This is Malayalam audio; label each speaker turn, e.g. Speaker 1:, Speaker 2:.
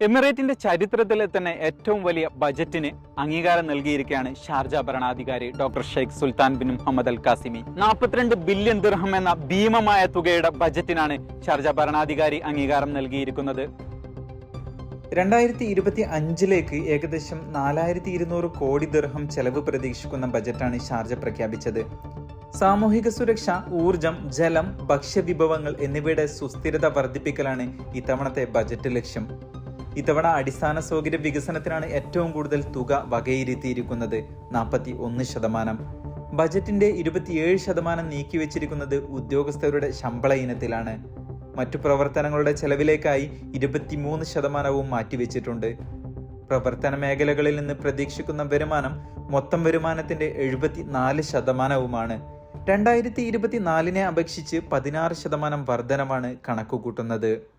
Speaker 1: എമിറേറ്റിന്റെ ചരിത്രത്തിലെ തന്നെ ഏറ്റവും വലിയ ബജറ്റിന് അംഗീകാരം നൽകിയിരിക്കുകയാണ് ഷാർജ ഭരണാധികാരി doctor Sheikh Sultan bin Muhammad Al Qasimi നാൽപ്പത്തിരണ്ട് ബില്യൺ ദിർഹം എന്ന ഭീമമായ തുകയുടെ ബജറ്റിനാണ് ഷാർജ ഭരണാധികാരി അംഗീകാരം നൽകിയിരിക്കുന്നത്.
Speaker 2: രണ്ടായിരത്തി ഇരുപത്തി അഞ്ചിലേക്ക് ഏകദേശം നാലായിരത്തി ഇരുന്നൂറ് കോടി ദിർഹം ചെലവ് പ്രതീക്ഷിക്കുന്ന ബജറ്റാണ് ഷാർജ പ്രഖ്യാപിച്ചത്. സാമൂഹിക സുരക്ഷ ഊർജം ജലം ഭക്ഷ്യവിഭവങ്ങൾ എന്നിവയുടെ സുസ്ഥിരത വർദ്ധിപ്പിക്കലാണ് ഇത്തവണത്തെ ബജറ്റ് ലക്ഷ്യം. ഇത്തവണ അടിസ്ഥാന സൗകര്യ വികസനത്തിനാണ് ഏറ്റവും കൂടുതൽ തുക വകയിരുത്തിയിരിക്കുന്നത്. നാൽപ്പത്തി ഒന്ന് ശതമാനം. ബജറ്റിന്റെ ഇരുപത്തിയേഴ് ശതമാനം നീക്കിവെച്ചിരിക്കുന്നത് ഉദ്യോഗസ്ഥരുടെ ശമ്പള ഇനത്തിലാണ്. മറ്റു പ്രവർത്തനങ്ങളുടെ ചെലവിലേക്കായി ഇരുപത്തിമൂന്ന് ശതമാനവും മാറ്റിവെച്ചിട്ടുണ്ട്. പ്രവർത്തന മേഖലകളിൽ നിന്ന് പ്രതീക്ഷിക്കുന്ന വരുമാനം മൊത്തം വരുമാനത്തിന്റെ എഴുപത്തിനാല് ശതമാനവുമാണ്. രണ്ടായിരത്തി ഇരുപത്തിനാലിനെ അപേക്ഷിച്ച് പതിനാറ് ശതമാനം വർധനമാണ് കണക്കുകൂട്ടുന്നത്.